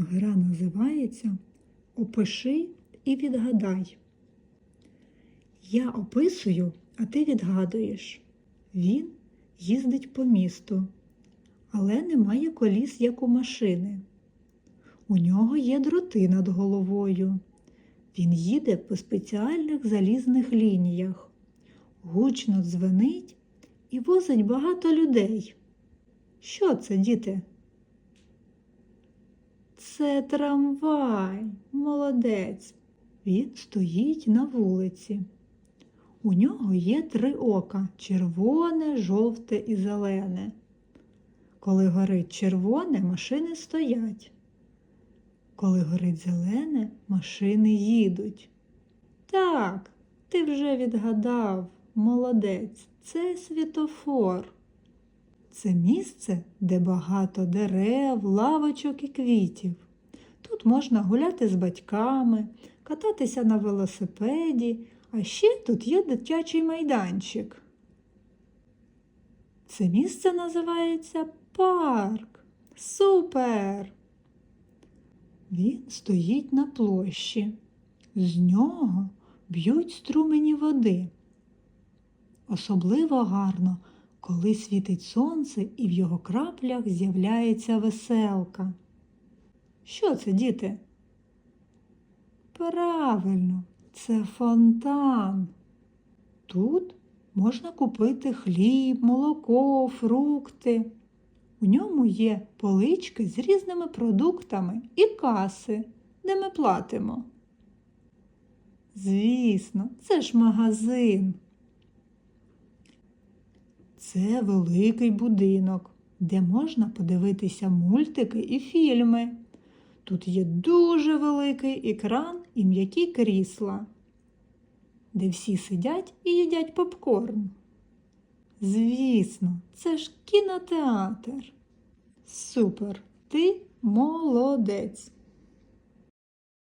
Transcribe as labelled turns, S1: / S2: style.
S1: Гра називається Опиши і відгадай. Я описую, а ти відгадуєш. Він їздить по місту, але не має коліс, як у машини. У нього є дроти над головою. Він їде по спеціальних залізних лініях, гучно дзвенить і возить багато людей. Що це, діти? Це трамвай, молодець. Він стоїть на вулиці. У нього є три ока червоне, жовте і зелене. Коли горить червоне, машини стоять. Коли горить зелене, машини їдуть. Так, ти вже відгадав, молодець, це світофор. Це місце, де багато дерев, лавочок і квітів. Тут можна гуляти з батьками, кататися на велосипеді, а ще тут є дитячий майданчик. Це місце називається парк. Супер! Він стоїть на площі. З нього б'ють струмені води. Особливо гарно, коли світить сонце і в його краплях з'являється веселка. Що це, діти? Правильно, це фонтан. Тут можна купити хліб, молоко, фрукти. У ньому є полички з різними продуктами і каси, де ми платимо. Звісно, це ж магазин. Це великий будинок, де можна подивитися мультики і фільми. Тут є дуже великий екран і м'які крісла, де всі сидять і їдять попкорн. Звісно, це ж кінотеатр. Супер, ти молодець.